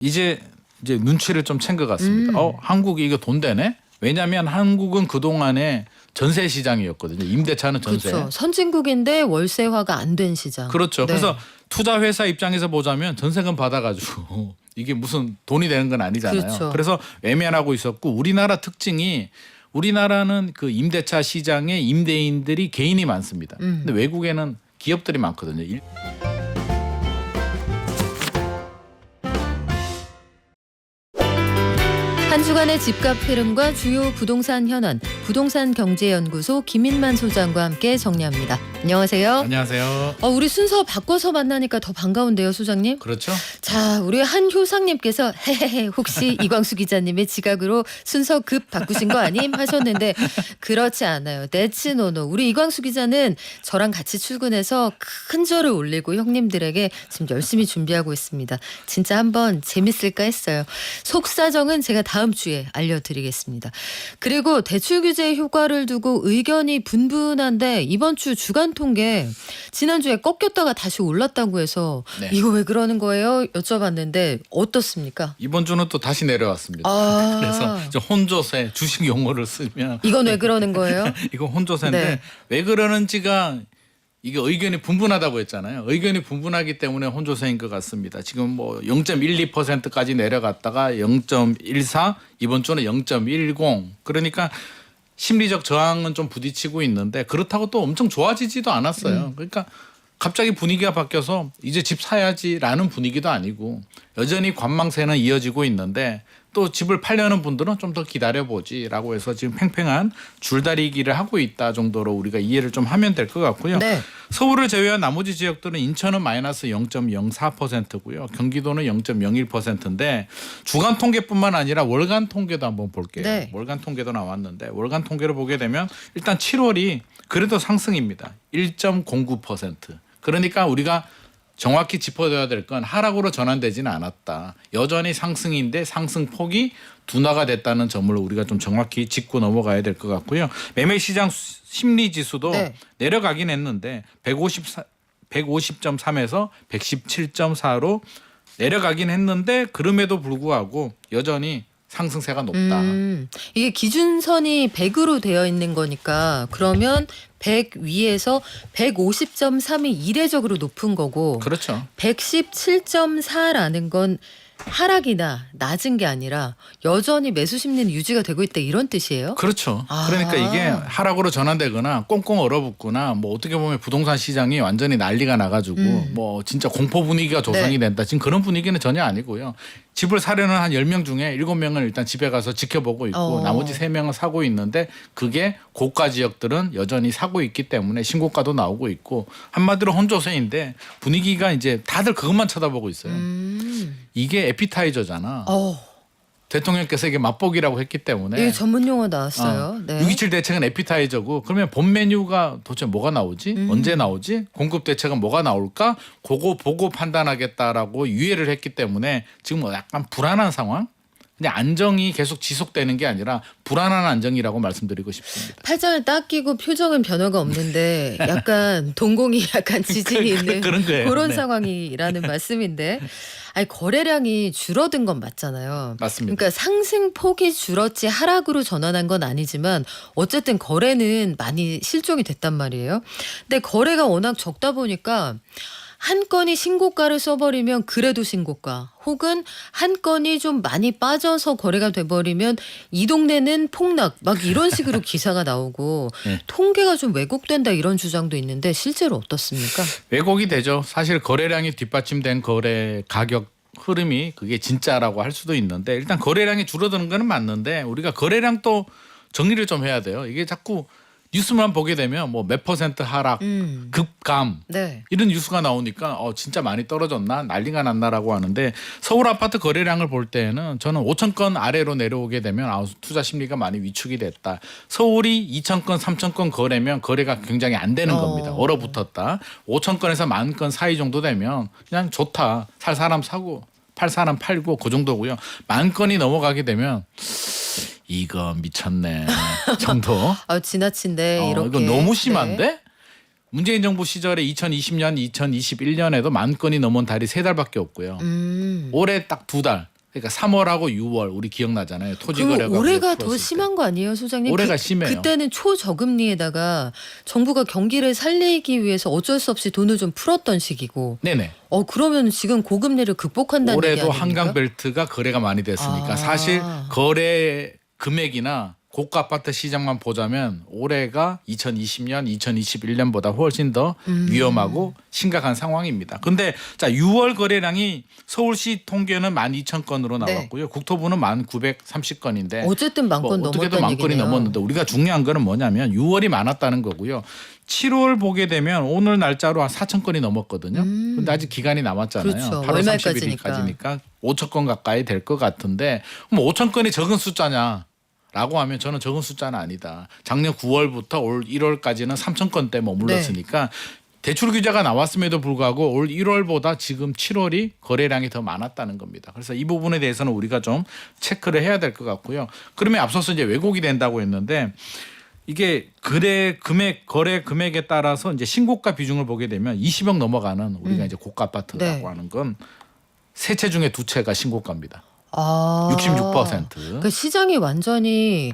이제 이제 눈치를 좀 챈 것 같습니다. 음. 어, 한국이 이거 돈 되네? 왜냐하면 한국은 그 동안에 전세 시장이었거든요. 임대차는 전세. 그렇죠. 선진국인데 월세화가 안 된 시장. 그렇죠. 네. 그래서 투자 회사 입장에서 보자면 전세금 받아가지고 이게 무슨 돈이 되는 건 아니잖아요. 그렇죠. 그래서 외면하고 있었고 우리나라 특징이 우리나라는 그 임대차 시장에 임대인들이 개인이 많습니다. 음. 근데 외국에는 기업들이 많거든요. 한 주간의 집값 흐름과 주요 부동산 현안, 부동산 경제연구소 김인만 소장과 함께 정리합니다. 안녕하세요. 안녕하세요. 어, 우리 순서 바꿔서 만나니까 더 반가운데요, 소장님. 그렇죠. 자, 우리 한 효상님께서 헤헤헤 혹시 이광수 기자님의 지각으로 순서 급 바꾸신 거 아님 하셨는데 그렇지 않아요. 네츠노노. 우리 이광수 기자는 저랑 같이 출근해서 큰 절을 올리고 형님들에게 지금 열심히 준비하고 있습니다. 진짜 한번 재밌을까 했어요. 속사정은 제가 다음 주에 알려드리겠습니다. 그리고 대출 규제 효과를 두고 의견이 분분한데 이번 주 주간 통계 지난주에 꺾였다가 다시 올랐다고 해서 네. 이거 왜 그러는 거예요? 여쭤봤는데 어떻습니까? 이번 주는 또 다시 내려왔습니다. 아, 그래서 혼조세 주식 용어를 쓰면 이건 왜 그러는 거예요? 이거 혼조세인데 네. 왜 그러는지가 이게 의견이 분분하다고 했잖아요. 의견이 분분하기 때문에 혼조세인 것 같습니다. 지금 뭐 0.12%까지 내려갔다가 0.14 이번 주는 0.10 그러니까 심리적 저항은 좀 부딪히고 있는데 그렇다고 또 엄청 좋아지지도 않았어요. 그러니까 갑자기 분위기가 바뀌어서 이제 집 사야지라는 분위기도 아니고 여전히 관망세는 이어지고 있는데 또 집을 팔려는 분들은 좀 더 기다려보지라고 해서 지금 팽팽한 줄다리기를 하고 있다 정도로 우리가 이해를 좀 하면 될 것 같고요. 네. 서울을 제외한 나머지 지역들은 인천은 마이너스 0.04%고요. 경기도는 0.01%인데 주간 통계뿐만 아니라 월간 통계도 한번 볼게요. 네. 월간 통계도 나왔는데 월간 통계를 보게 되면 일단 7월이 그래도 상승입니다. 1.09%. 그러니까 우리가 정확히 짚어줘야 될 건 하락으로 전환되지는 않았다. 여전히 상승인데 상승 폭이 둔화가 됐다는 점을 우리가 좀 정확히 짚고 넘어가야 될 것 같고요. 매매 시장 수- 심리 지수도 네. 내려가긴 했는데 154 150.3에서 117.4로 내려가긴 했는데 그럼에도 불구하고 여전히 상승세가 높다. 음, 이게 기준선이 100으로 되어 있는 거니까 그러면 100 위에서 150.3이 이례적으로 높은 거고 그렇죠. 117.4라는 건 하락이나 낮은 게 아니라 여전히 매수 심리는 유지가 되고 있다 이런 뜻이에요? 그렇죠. 아. 그러니까 이게 하락으로 전환되거나 꽁꽁 얼어붙거나 뭐 어떻게 보면 부동산 시장이 완전히 난리가 나가지고 음. 뭐 진짜 공포 분위기가 조성이 네. 된다. 지금 그런 분위기는 전혀 아니고요. 집을 사려는 한 10명 중에 7명은 일단 집에 가서 지켜보고 있고 어. 나머지 3명은 사고 있는데 그게 고가 지역들은 여전히 사고 있기 때문에 신고가도 나오고 있고 한마디로 혼조세인데 분위기가 이제 다들 그것만 쳐다보고 있어요. 음. 이게 에피타이저잖아. 어, 대통령께서 이게 맛보기라고 했기 때문에 이게 전문 용어 나왔어요. 어, 네. 627 대책은 에피타이저고 그러면 본 메뉴가 도대체 뭐가 나오지? 음. 언제 나오지? 공급 대책은 뭐가 나올까? 그거 보고 판단하겠다라고 유예를 했기 때문에 지금 뭐 약간 불안한 상황? 그냥 안정이 계속 지속되는 게 아니라 불안한 안정이라고 말씀드리고 싶습니다. 팔짱을 딱 끼고 표정은 변화가 없는데 약간 동공이 약간 지진이 그- 그- 있는 그런 거예요. 그런 네. 상황이라는 말씀인데 아니 거래량이 줄어든 건 맞잖아요. 맞습니다. 그러니까 상승 폭이 줄었지 하락으로 전환한 건 아니지만 어쨌든 거래는 많이 실종이 됐단 말이에요. 근데 거래가 워낙 적다 보니까 한 건이 신고가를 써버리면 그래도 신고가 혹은 한 건이 좀 많이 빠져서 거래가 돼버리면 이 동네는 폭락 막 이런 식으로 기사가 나오고 네. 통계가 좀 왜곡된다 이런 주장도 있는데 실제로 어떻습니까? 왜곡이 되죠. 사실 거래량이 뒷받침된 거래 가격 흐름이 그게 진짜라고 할 수도 있는데 일단 거래량이 줄어드는 거는 맞는데 우리가 거래량 또 정리를 좀 해야 돼요. 이게 자꾸 뉴스만 보게 되면 뭐 몇 퍼센트 하락, 음. 급감 네. 이런 뉴스가 나오니까 어 진짜 많이 떨어졌나 난리가 났나라고 하는데 서울 아파트 거래량을 볼 때는 저는 5천 건 아래로 내려오게 되면 아 투자 심리가 많이 위축이 됐다. 서울이 2천 건, 3천 건 거래면 거래가 굉장히 안 되는 어. 겁니다. 얼어붙었다. 5천 건에서 만 건 사이 정도 되면 그냥 좋다. 살 사람 사고 팔 사람 팔고 그 정도고요. 만 건이 넘어가게 되면 이거 미쳤네 정도. 아 지나친데 어, 이렇게 이거 너무 심한데? 네. 문재인 정부 시절에 2020년, 2021년에도 만 건이 넘은 달이 세 달밖에 없고요. 음. 올해 딱 두 달. 그러니까 3월하고 6월 우리 기억나잖아요. 토지 그 거래가 올해가 더 때. 심한 거 아니에요, 소장님? 올해가 그, 심해요. 그때는 초저금리에다가 정부가 경기를 살리기 위해서 어쩔 수 없이 돈을 좀 풀었던 시기고. 네네. 어 그러면 지금 고금리를 극복한다는 올해도? 한강 벨트가 거래가 많이 됐으니까 아. 사실 거래 금액이나 고가 아파트 시장만 보자면 올해가 2020년, 2021년보다 훨씬 더 음. 위험하고 심각한 상황입니다. 근데 자 6월 거래량이 서울시 통계는 12,000건으로 네. 나왔고요. 국토부는 1,930건인데 어쨌든 만건뭐 어떻게든 넘었다는 만 건이 얘기네요. 넘었는데 우리가 중요한 거는 뭐냐면 6월이 많았다는 거고요. 7월 보게 되면 오늘 날짜로 한 4천 건이 넘었거든요. 음. 근데 아직 기간이 남았잖아요. 그렇죠. 8월 월말까지니까. 31일까지니까 5천 건 가까이 될 것 같은데 그럼 5천 건이 적은 숫자냐? 라고 하면 저는 적은 숫자는 아니다. 작년 9월부터 올 1월까지는 3천 건대 머물렀으니까 네. 대출 규제가 나왔음에도 불구하고 올 1월보다 지금 7월이 거래량이 더 많았다는 겁니다. 그래서 이 부분에 대해서는 우리가 좀 체크를 해야 될 것 같고요. 그러면 앞서서 이제 왜곡이 된다고 했는데 이게 거래 금액 거래 금액에 따라서 이제 신고가 비중을 보게 되면 20억 넘어가는 우리가 음. 이제 고가 아파트라고 네. 하는 건 세 채 중에 두 채가 신고가입니다. 아. 66%. 그러니까 시장이 완전히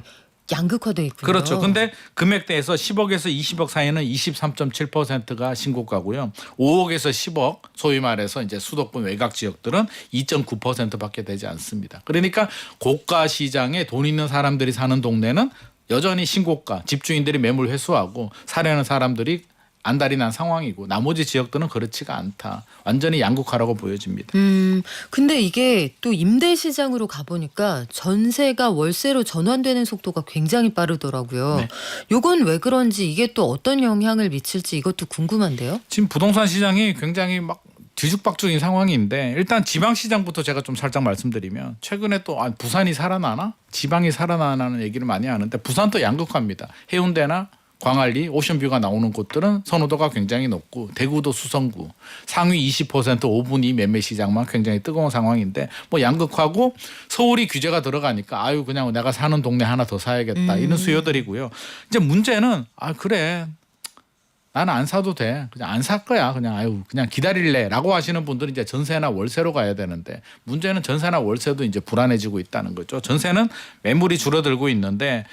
양극화돼 있군요. 그렇죠. 근데 금액대에서 10억에서 20억 사이는 23.7%가 신고가고요. 5억에서 10억 소위 말해서 이제 수도권 외곽 지역들은 2.9%밖에 되지 않습니다. 그러니까 고가 시장에 돈 있는 사람들이 사는 동네는 여전히 신고가 집주인들이 매물 회수하고 사려는 사람들이 안달이 난 상황이고 나머지 지역들은 그렇지가 않다. 완전히 양극화라고 보여집니다. 음, 근데 이게 또 임대 시장으로 가보니까 전세가 월세로 전환되는 속도가 굉장히 빠르더라고요. 네. 요건 왜 그런지 이게 또 어떤 영향을 미칠지 이것도 궁금한데요. 지금 부동산 시장이 굉장히 막 뒤죽박죽인 상황인데 일단 지방 시장부터 제가 좀 살짝 말씀드리면 최근에 또 아, 부산이 살아나나 지방이 살아나는 얘기를 많이 하는데 부산도 양극화입니다. 해운대나 광안리, 오션뷰가 나오는 곳들은 선호도가 굉장히 높고 대구도 수성구 상위 20% 5분위 매매 시장만 굉장히 뜨거운 상황인데 뭐 양극화고 서울이 규제가 들어가니까 아유 그냥 내가 사는 동네 하나 더 사야겠다 음. 이런 수요들이고요. 이제 문제는 아 그래 나는 안 사도 돼. 그냥 안 살 거야. 그냥 아유 그냥 기다릴래라고 하시는 분들은 이제 전세나 월세로 가야 되는데 문제는 전세나 월세도 이제 불안해지고 있다는 거죠. 전세는 매물이 줄어들고 있는데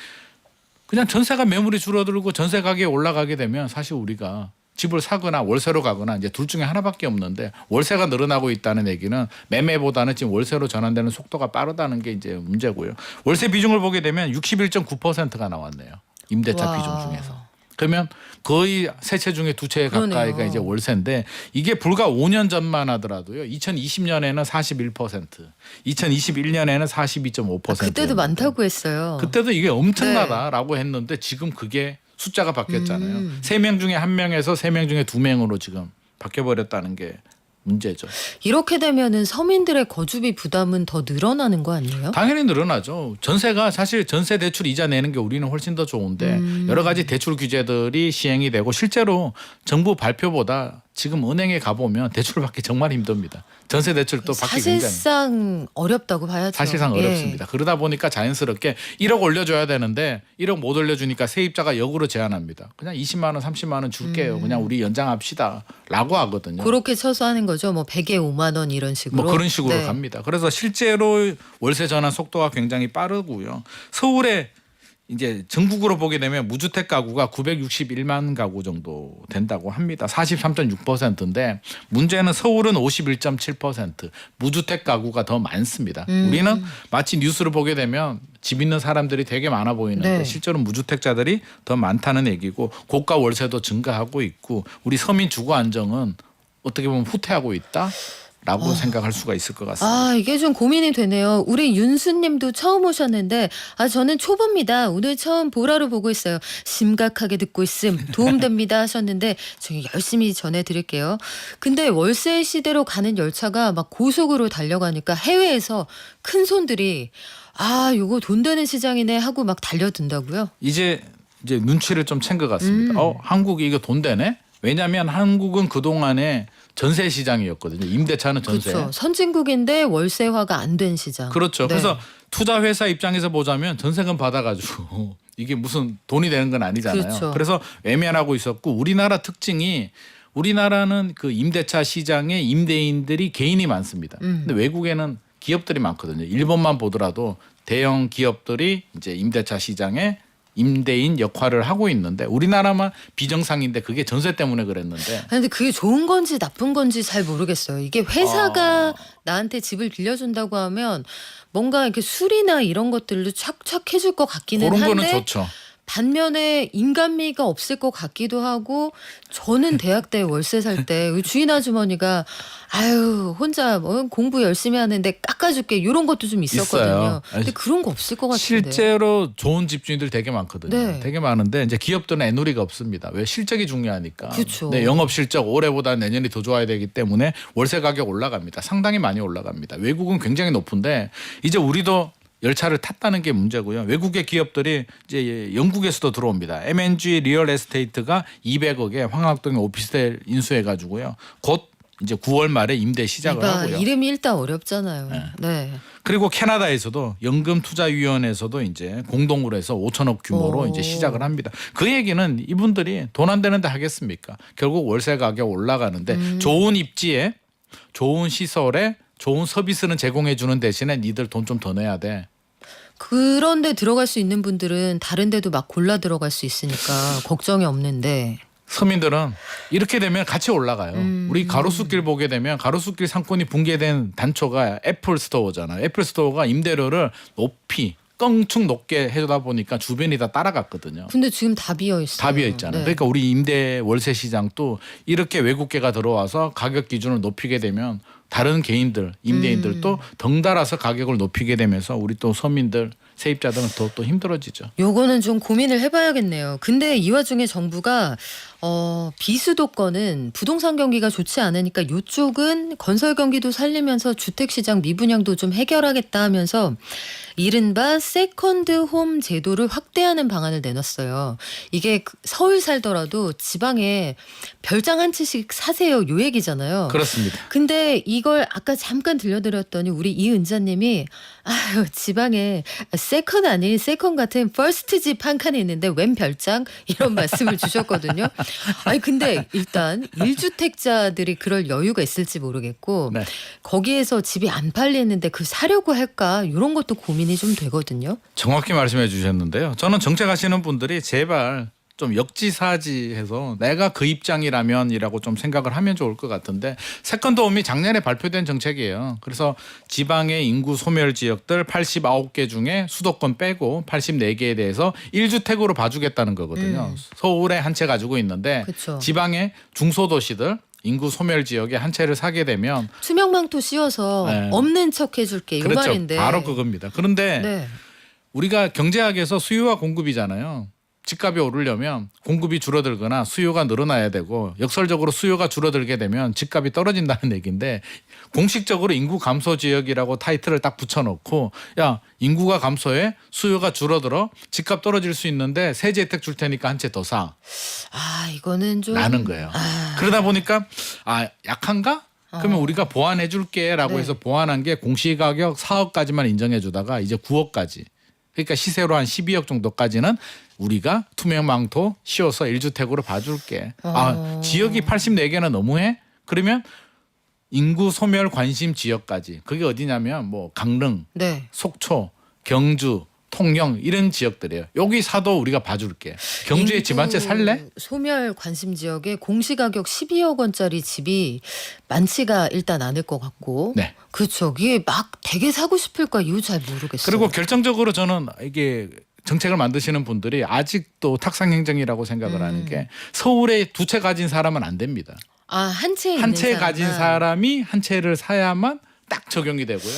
그냥 전세가 매물이 줄어들고 전세 가격이 올라가게 되면 사실 우리가 집을 사거나 월세로 가거나 이제 둘 중에 하나밖에 없는데 월세가 늘어나고 있다는 얘기는 매매보다는 지금 월세로 전환되는 속도가 빠르다는 게 이제 문제고요. 월세 비중을 보게 되면 61.9%가 나왔네요. 임대차 와. 비중 중에서. 그러면 거의 세 채 중에 두채 그러네요. 가까이가 이제 월세인데 이게 불과 5년 전만 하더라도요. 2020년에는 41%, 2021년에는 42.5%. 아, 그때도 많다고 했어요. 그때도 이게 엄청나다라고 했는데 지금 그게 숫자가 바뀌었잖아요. 음. 세명 중에 한 명에서 세 명 중에 두 명으로 지금 바뀌어 버렸다는 게 문제죠. 이렇게 되면은 서민들의 거주비 부담은 더 늘어나는 거 아니에요? 당연히 늘어나죠. 전세가 사실 전세 대출 이자 내는 게 우리는 훨씬 더 좋은데 음. 여러 가지 대출 규제들이 시행이 되고 실제로 정부 발표보다 지금 은행에 가보면 대출 받기 정말 힘듭니다. 전세 대출도 받기 굉장히 사실상 어렵다고 봐야죠. 사실상 예. 어렵습니다. 그러다 보니까 자연스럽게 1억 올려줘야 되는데 1억 못 올려주니까 세입자가 역으로 제한합니다. 그냥 20만 원, 30만 원 줄게요. 그냥 우리 연장합시다라고 하거든요. 음. 그렇게 쳐서 하는 거죠. 뭐 100에 5만 원 이런 식으로. 뭐 그런 식으로 네. 갑니다. 그래서 실제로 월세 전환 속도가 굉장히 빠르고요. 서울에 이제 전국으로 보게 되면 무주택 가구가 961만 가구 정도 된다고 합니다. 43.6%인데 문제는 서울은 51.7% 무주택 가구가 더 많습니다. 음. 우리는 마치 뉴스를 보게 되면 집 있는 사람들이 되게 많아 보이는데 네. 실제로 무주택자들이 더 많다는 얘기고 고가 월세도 증가하고 있고 우리 서민 주거 안정은 어떻게 보면 후퇴하고 있다 라고 생각할 수가 있을 것 같습니다. 아, 이게 좀 고민이 되네요. 우리 윤수님도 처음 오셨는데, 아, 저는 초보입니다. 오늘 처음 보라로 보고 있어요. 심각하게 듣고 있음, 도움됩니다 하셨는데, 저희 열심히 전해드릴게요. 근데 월세 시대로 가는 열차가 막 고속으로 달려가니까 해외에서 큰 손들이, 아, 요거 돈 되는 시장이네 하고 막 달려든다고요? 이제 이제 눈치를 좀 챈 것 같습니다. 음. 어, 한국이 이거 돈 되네? 왜냐하면 한국은 그 동안에 전세 시장이었거든요. 임대차는 전세. 그렇죠. 선진국인데 월세화가 안 된 시장. 그렇죠. 네. 그래서 투자 회사 입장에서 보자면 전세금 받아가지고 이게 무슨 돈이 되는 건 아니잖아요. 그렇죠. 그래서 외면하고 있었고 우리나라 특징이 우리나라는 그 임대차 시장에 임대인들이 개인이 많습니다. 음. 근데 외국에는 기업들이 많거든요. 일본만 보더라도 대형 기업들이 이제 임대차 시장에 임대인 역할을 하고 있는데 우리나라만 비정상인데 그게 전세 때문에 그랬는데 아니, 근데 그게 좋은 건지 나쁜 건지 잘 모르겠어요. 이게 회사가 아. 나한테 집을 빌려준다고 하면 뭔가 이렇게 술이나 이런 것들로 착착 해줄 것 같기는 그런 한데 거는 좋죠. 반면에 인간미가 없을 것 같기도 하고 저는 대학 때 월세 살 때 주인 아주머니가 아유 혼자 뭐 공부 열심히 하는데 깎아줄게 이런 것도 좀 있었거든요. 있어요. 근데 그런 거 없을 것 같은데. 실제로 좋은 집주인들 되게 많거든요. 네. 되게 많은데 이제 기업들은 애누리가 없습니다. 왜 실적이 중요하니까. 그쵸. 네, 영업 실적 올해보다 내년이 더 좋아야 되기 때문에 월세 가격 올라갑니다. 상당히 많이 올라갑니다. 외국은 굉장히 높은데 이제 우리도 열차를 탔다는 게 문제고요. 외국의 기업들이 이제 영국에서도 들어옵니다. M&G 리얼 에스테이트가 200억에 황학동에 오피스텔 인수해 가지고요. 곧 이제 9월 말에 임대 시작을 이봐, 하고요. 이름이 일단 어렵잖아요. 네. 그리고 캐나다에서도 연금투자위원회에서도 이제 공동으로 해서 5천억 규모로 오. 이제 시작을 합니다. 그 얘기는 이분들이 돈 안 되는데 하겠습니까? 결국 월세 가격 올라가는데 음. 좋은 입지에 좋은 시설에 좋은 서비스는 제공해 주는 대신에 니들 돈 좀 더 내야 돼. 그런데 들어갈 수 있는 분들은 다른 데도 막 골라 들어갈 수 있으니까 걱정이 없는데. 서민들은 이렇게 되면 같이 올라가요. 음. 우리 가로수길 보게 되면 가로수길 상권이 붕괴된 단초가 애플 스토어잖아요. 애플 스토어가 임대료를 높이 껑충 높게 해다 보니까 주변이 다 따라갔거든요. 근데 지금 다 비어 있어요. 다 비어 있잖아요. 네. 그러니까 우리 임대 월세 시장도 이렇게 외국계가 들어와서 가격 기준을 높이게 되면 다른 개인들, 임대인들도 음. 덩달아서 가격을 높이게 되면서 우리 또 서민들, 세입자들은 더또 힘들어지죠. 요거는 좀 고민을 해봐야겠네요. 근데 이 와중에 정부가 어, 비수도권은 부동산 경기가 좋지 않으니까 요쪽은 건설 경기도 살리면서 주택 시장 미분양도 좀 해결하겠다 하면서 이른바 세컨드 홈 제도를 확대하는 방안을 내놨어요. 이게 그- 서울 살더라도 지방에 별장 한 채씩 사세요 요 얘기잖아요. 그렇습니다. 근데 이걸 아까 잠깐 들려드렸더니 우리 이은자님이 아유 지방에 세컨 아닌 세컨 같은 퍼스트 집 한 칸이 있는데 웬 별장 이런 말씀을 주셨거든요. 아니 근데 일단 1주택자들이 그럴 여유가 있을지 모르겠고 네. 거기에서 집이 안 팔리는데 그 사려고 할까 이런 것도 고민이 좀 되거든요. 정확히 말씀해 주셨는데요. 저는 정책하시는 분들이 제발 좀 역지사지해서 내가 그 입장이라면이라고 좀 생각을 하면 좋을 것 같은데 세컨드홈이 작년에 발표된 정책이에요. 그래서 지방의 인구 소멸 지역들 89개 중에 수도권 빼고 84개에 대해서 1주택으로 봐주겠다는 거거든요. 음. 서울에 한 채 가지고 있는데 그쵸. 지방의 중소도시들 인구 소멸 지역에 한 채를 사게 되면 투명망토 씌워서 네. 없는 척 해줄게 이 그렇죠. 말인데. 바로 그겁니다. 그런데 네. 우리가 경제학에서 수요와 공급이잖아요. 집값이 오르려면 공급이 줄어들거나 수요가 늘어나야 되고 역설적으로 수요가 줄어들게 되면 집값이 떨어진다는 얘기인데 공식적으로 인구 감소 지역이라고 타이틀을 딱 붙여놓고 야 인구가 감소해 수요가 줄어들어 집값 떨어질 수 있는데 세제 혜택 줄 테니까 한 채 더 사. 아 이거는 좀 라는 거예요. 아. 그러다 보니까 아 약한가? 그러면 어. 우리가 보완해 줄게라고 네. 해서 보완한 게 공시가격 4억까지만 인정해 주다가 이제 9억까지. 그러니까 시세로 한 12억 정도까지는 우리가 투명 망토 씌워서 1주택으로 봐줄게. 어. 아 지역이 84개나 너무해? 그러면 인구 소멸 관심 지역까지. 그게 어디냐면 뭐 강릉, 네. 속초, 경주, 통영 이런 지역들이에요. 여기 사도 우리가 봐줄게. 경주에 집 한 채 살래? 소멸 관심 지역에 공시가격 12억 원짜리 집이 많지가 일단 않을 것 같고. 네. 그렇죠. 이게 막 되게 사고 싶을까 이유 잘 모르겠어요. 그리고 결정적으로 저는 이게 정책을 만드시는 분들이 아직도 탁상 행정이라고 생각을 음. 하는 게 서울에 두 채 가진 사람은 안 됩니다. 아, 한 채 한 채 가진 사람이 한 채를 사야만 딱 적용이 되고요.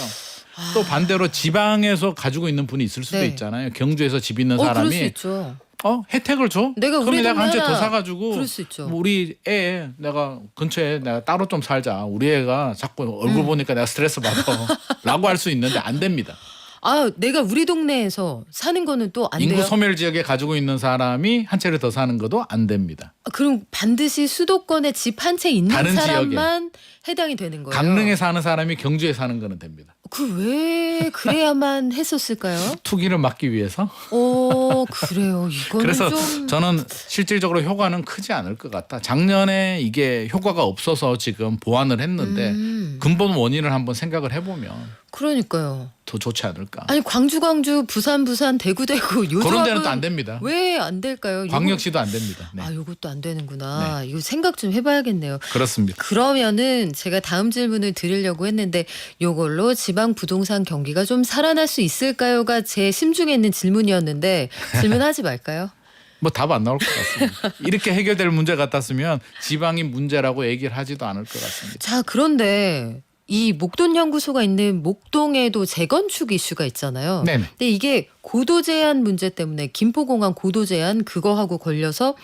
또 반대로 지방에서 가지고 있는 분이 있을 수도 아. 네. 있잖아요. 경주에서 집 있는 어, 그럴 수 사람이 있죠. 어 혜택을 줘? 내가 그럼 우리 내가 한채 동네 더 하나 사가지고 그럴 수 있죠. 뭐 우리 애 내가 근처에 내가 따로 좀 살자. 우리 애가 자꾸 얼굴 음. 보니까 내가 스트레스 받아.라고 할 수 있는데 안 됩니다. 아, 내가 우리 동네에서 사는 거는 또 안 인구 돼요. 소멸 지역에 가지고 있는 사람이 한 채를 더 사는 것도 안 됩니다. 아, 그럼 반드시 수도권에 집 한 채 있는 다른 사람만 해당이 되는 거예요. 강릉에 사는 사람이 경주에 사는 거는 됩니다. 그 왜 그래야만 했었을까요? 투기를 막기 위해서. 어 그래요. 이거는 그래서 좀 저는 실질적으로 효과는 크지 않을 것 같다. 작년에 이게 효과가 없어서 지금 보완을 했는데 음, 근본 원인을 한번 생각을 해보면 그러니까요. 더 좋지 않을까. 아니 광주 광주 부산 부산 대구 대구 요 그런 데는 또 안 됩니다. 왜안 될까요? 광역시도 안 됩니다. 네. 아 요것도 안 되는구나. 이거 생각 좀 해봐야겠네요. 그렇습니다. 그러면은 제가 다음 질문을 드리려고 했는데 요걸로 지방 부동산 경기가 좀 살아날 수 있을까요가 제 심중에 있는 질문이었는데 질문하지 말까요? 뭐 답 안 나올 것 같습니다. 이렇게 해결될 문제 같았으면 지방이 문제라고 얘기를 하지도 않을 것 같습니다. 자 그런데 이 목돈 연구소가 있는 목동에도 재건축 이슈가 있잖아요. 네네. 근데 이게 고도 제한 문제 때문에 김포공항 고도 제한 그거하고 걸려서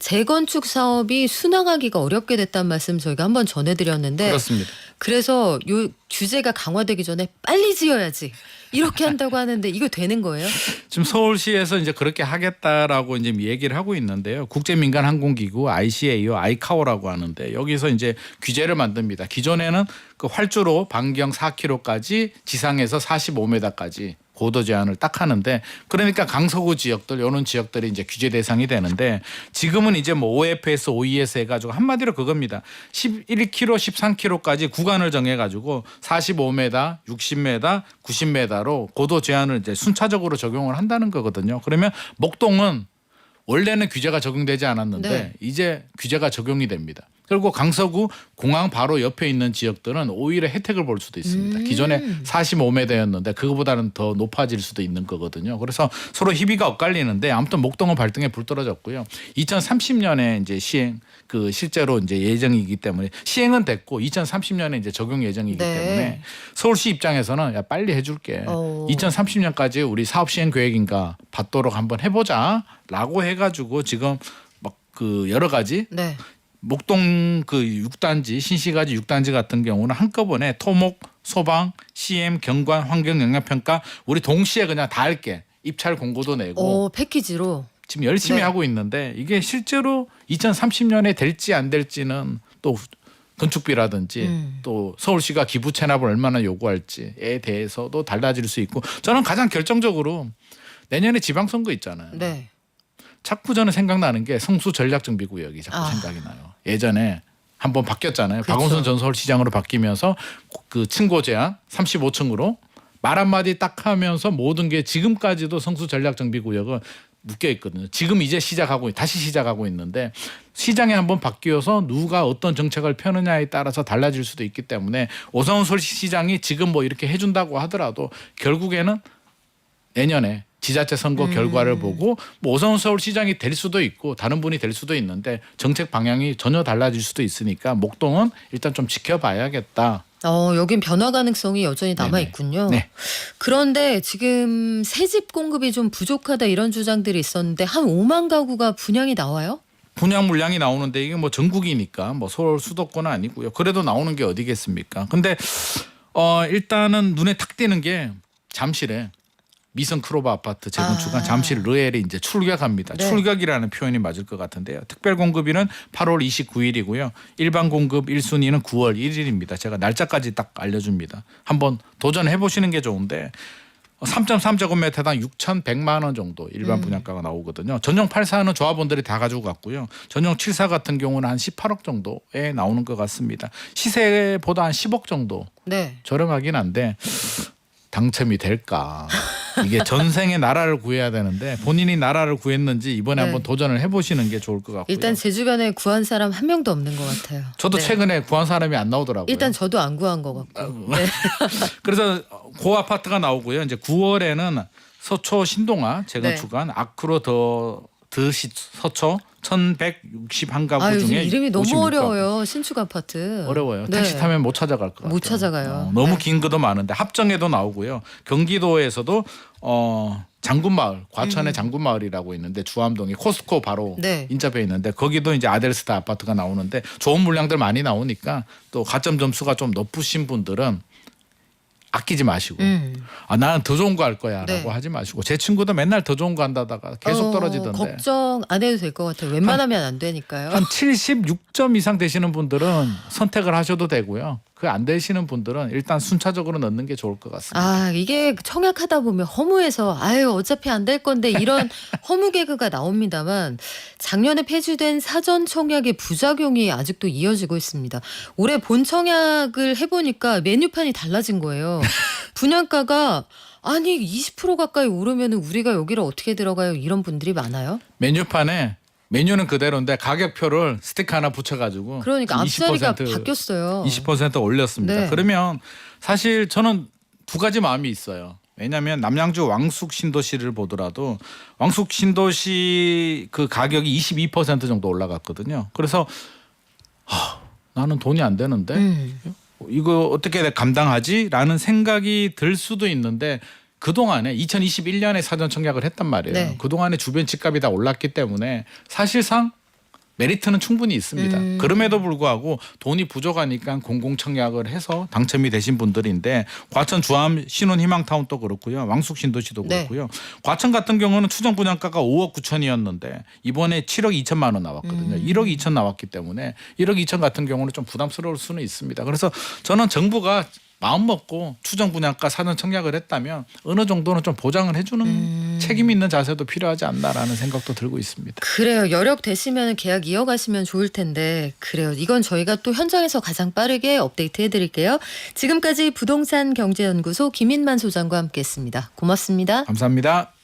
재건축 사업이 순항하기가 어렵게 됐다는 말씀 저희가 한번 전해드렸는데 그렇습니다. 그래서 요 규제가 강화되기 전에 빨리 지어야지 이렇게 한다고 하는데 이거 되는 거예요? 지금 서울시에서 이제 그렇게 하겠다라고 이제 얘기를 하고 있는데요. 국제민간항공기구 ICAO, 아이카오라고 하는데 여기서 이제 규제를 만듭니다. 기존에는 그 활주로 반경 4km까지 지상에서 45m까지 고도 제한을 딱 하는데 그러니까 강서구 지역들 이런 지역들이 이제 규제 대상이 되는데 지금은 이제 뭐 OFS, OES 해가지고 한마디로 그겁니다. 11km, 13km까지 구간을 정해가지고 45m, 60m, 90m로 고도 제한을 이제 순차적으로 적용을 한다는 거거든요. 그러면 목동은 원래는 규제가 적용되지 않았는데 네. 이제 규제가 적용이 됩니다. 그리고 강서구 공항 바로 옆에 있는 지역들은 오히려 혜택을 볼 수도 있습니다. 음. 기존에 45m였는데 그거보다는 더 높아질 수도 있는 거거든요. 그래서 서로 희비가 엇갈리는데 아무튼 목동은 발등에 불 떨어졌고요. 2030년에 이제 시행 그 실제로 이제 예정이기 때문에 시행은 됐고 2030년에 이제 적용 예정이기 네. 때문에 서울시 입장에서는 야 빨리 해줄게. 어. 2030년까지 우리 사업 시행 계획인가 받도록 한번 해보자라고 해가지고 지금 막 그 여러 가지 네. 목동 그 6단지 신시가지 6단지 같은 경우는 한꺼번에 토목, 소방, CM, 경관, 환경 영향 평가 우리 동시에 그냥 다 할게. 입찰 공고도 내고 오 패키지로 지금 열심히 네. 하고 있는데 이게 실제로 2030년에 될지 안 될지는 또 건축비라든지 음. 또 서울시가 기부 체납을 얼마나 요구할지에 대해서도 달라질 수 있고 저는 가장 결정적으로 내년에 지방선거 있잖아요. 네. 자꾸 저는 생각나는 게 성수 전략정비구역이 자꾸 아. 생각이 나요. 예전에 한 번 바뀌었잖아요. 그렇죠. 박원순 전 서울시장으로 바뀌면서 그 층고 제한 35층으로 말 한마디 딱 하면서 모든 게 지금까지도 성수 전략정비구역은 묶여 있거든요. 지금 이제 시작하고 다시 시작하고 있는데 시장이 한번 바뀌어서 누가 어떤 정책을 펴느냐에 따라서 달라질 수도 있기 때문에 오성훈 서울시장이 지금 뭐 이렇게 해준다고 하더라도 결국에는 내년에 지자체 선거 음. 결과를 보고 뭐 오성훈 서울시장이 될 수도 있고 다른 분이 될 수도 있는데 정책 방향이 전혀 달라질 수도 있으니까 목동은 일단 좀 지켜봐야겠다. 어 여긴 변화 가능성이 여전히. 남아 있군요. 네. 그런데 지금 새 집 공급이 좀 부족하다 이런 주장들이 있었는데 한 5만 가구가 분양이 나와요? 분양 물량이 나오는데 이게 뭐 전국이니까 뭐 서울 수도권은 아니고요. 그래도 나오는 게 어디겠습니까? 근데 어 일단은 눈에 탁 띄는 게 잠실에 미성 크로바 아파트 재건축한 아. 잠실 르엘이 이제 출격합니다. 네. 출격이라는 표현이 맞을 것 같은데요. 특별 공급일은 8월 29일이고요. 일반 공급 1순위는 9월 1일입니다. 제가 날짜까지 딱 알려줍니다. 한번 도전해 보시는 게 좋은데 3.3제곱미터당 6,100만 원 정도 일반 음. 분양가가 나오거든요. 전용 84는 조합원들이 다 가지고 갔고요. 전용 74 같은 경우는 한 18억 정도에 나오는 것 같습니다. 시세보다 한 10억 정도 네. 저렴하긴 한데 당첨이 될까? 이게 전생에 나라를 구해야 되는데 본인이 나라를 구했는지 이번에 네. 한번 도전을 해보시는 게 좋을 것 같고요. 일단 제 주변에 구한 사람 한 명도 없는 것 같아요. 저도 네. 최근에 구한 사람이 안 나오더라고요. 일단 저도 안 구한 것 같고. 네. 그래서 고 아파트가 나오고요. 이제 9월에는 서초 신동아 재건축한 아크로 더 드시 서초 1,161가구 아 요즘 중에 이름이 너무 56가구. 어려워요. 신축 아파트. 어려워요. 네. 택시 타면 못 찾아갈 것 같아요. 못 찾아가요. 너무 네. 긴 것도 많은데 합정에도 나오고요. 경기도에서도 어 장군마을 과천의 장군마을이라고 있는데 주암동이 코스코 바로 음. 네. 인접해 있는데 거기도 이제 아델스타 아파트가 나오는데 좋은 물량들 많이 나오니까 또 가점 점수가 좀 높으신 분들은 아끼지 마시고 음. 아 나는 더 좋은 거 할 거야라고 네. 하지 마시고 제 친구도 맨날 더 좋은 거 한다다가 계속 어, 떨어지던데 걱정 안 해도 될 것 같아요. 웬만하면 안 되니까요. 한 76점 이상 되시는 분들은 선택을 하셔도 되고요. 그 안 되시는 분들은 일단 순차적으로 넣는 게 좋을 것 같습니다. 아 이게 청약하다 보면 허무해서 아유 어차피 안 될 건데 이런 허무 개그가 나옵니다만 작년에 폐지된 사전 청약의 부작용이 아직도 이어지고 있습니다. 올해 본 청약을 해 보니까 메뉴판이 달라진 거예요. 분양가가 아니 20% 가까이 오르면 우리가 여기를 어떻게 들어가요? 이런 분들이 많아요. 메뉴판에 메뉴는 그대로인데 가격표를 스티커 하나 붙여가지고 그러니까 앞자리가 20% 바뀌었어요. 20% 올렸습니다. 네. 그러면 사실 저는 두 가지 마음이 있어요. 왜냐하면 남양주 왕숙 신도시를 보더라도 왕숙 신도시 그 가격이 22% 정도 올라갔거든요. 그래서 하, 나는 돈이 안 되는데 음. 이거 어떻게 감당하지라는 생각이 들 수도 있는데 그 동안에 2021년에 사전 청약을 했단 말이에요. 네. 그 동안에 주변 집값이 다 올랐기 때문에 사실상 메리트는 충분히 있습니다. 음. 그럼에도 불구하고 돈이 부족하니까 공공 청약을 해서 당첨이 되신 분들인데 과천 주암 신혼 희망타운도 그렇고요. 왕숙 신도시도 네. 그렇고요. 과천 같은 경우는 추정 분양가가 5억 9천이었는데 이번에 7억 2천만 원 나왔거든요. 음. 1억 2천 나왔기 때문에 1억 2천 같은 경우는 좀 부담스러울 수는 있습니다. 그래서 저는 정부가 마음 먹고 추정 분양가 사전 청약을 했다면 어느 정도는 좀 보장을 해주는 음. 책임 있는 자세도 필요하지 않나라는 생각도 들고 있습니다. 그래요. 여력 되시면 계약 이어가시면 좋을 텐데 그래요. 이건 저희가 또 현장에서 가장 빠르게 업데이트 해드릴게요. 지금까지 부동산 경제연구소 김인만 소장과 함께했습니다. 고맙습니다. 감사합니다.